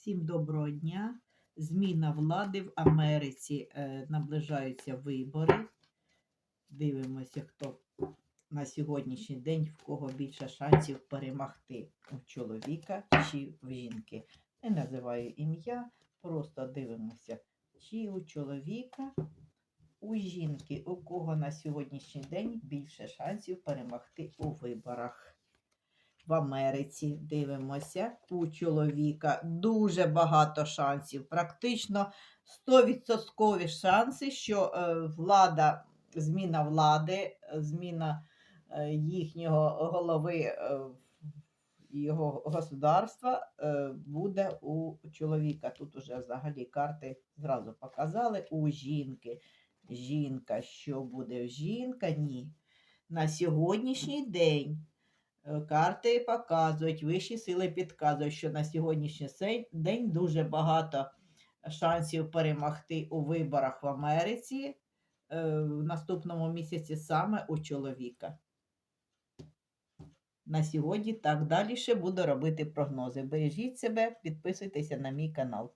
Всім доброго дня. Зміна влади в Америці. Е, наближаються вибори. Дивимося, хто на сьогоднішній день в кого більше шансів перемогти у чоловіка чи в жінки. Не називаю ім'я, просто дивимося, чи у чоловіка, у жінки, у кого на сьогоднішній день більше шансів перемогти у виборах в Америці дивимося у чоловіка дуже багато шансів. Практично 100% шанси, що е, влада, зміна влади, зміна е, їхнього голови е, його государства буде у чоловіка. Тут уже взагалі карти зразу показали у жінки. Жінка, що буде в жінка? Ні. На сьогоднішній день Карти показують, вищі сили підказують, що на сьогоднішній день дуже багато шансів перемогти у виборах в Америці е, в наступному місяці саме у чоловіка. На сьогодні так далі ще буду робити прогнози. Бережіть себе, підписуйтеся на мій канал.